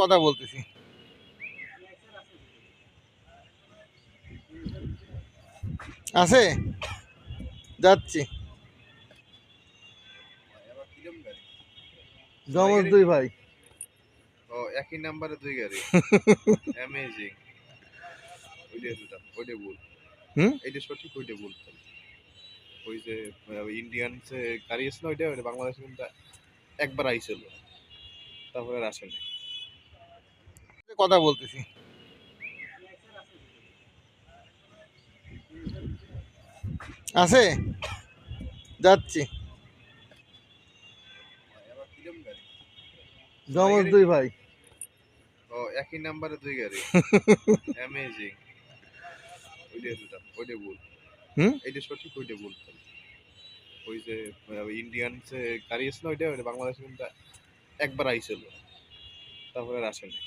কথা বলতেছি। আছে? যাচ্ছি। জমজ দুই ভাই। ও একই নাম্বারে দুই গাড়ি। অ্যামেজিং ওইটা দুটা ওইটা ভুল। হুম? এইটা সঠিক ওইটা ভুল। ওই যে ইন্ডিয়ান যে গাড়ি আছে না ওইটা ওইটা বাংলাদেশে কিন্তু একবার আইছিল। তারপরে আসেনি কথা বলতেছি। আছে? যাচ্ছি। জমজ দুই ভাই। ও একই নাম্বারে দুই গাড়ি। অ্যামেজিং ওইটা ওইটা ভুল। হুম? এইটা সঠিক ওইটা ভুল ওই যে ইন্ডিয়ান যে গাড়ি আছে না ওইটা বাংলাদেশে কিন্তু একবার আইছিল। তারপরে আর আসেনি।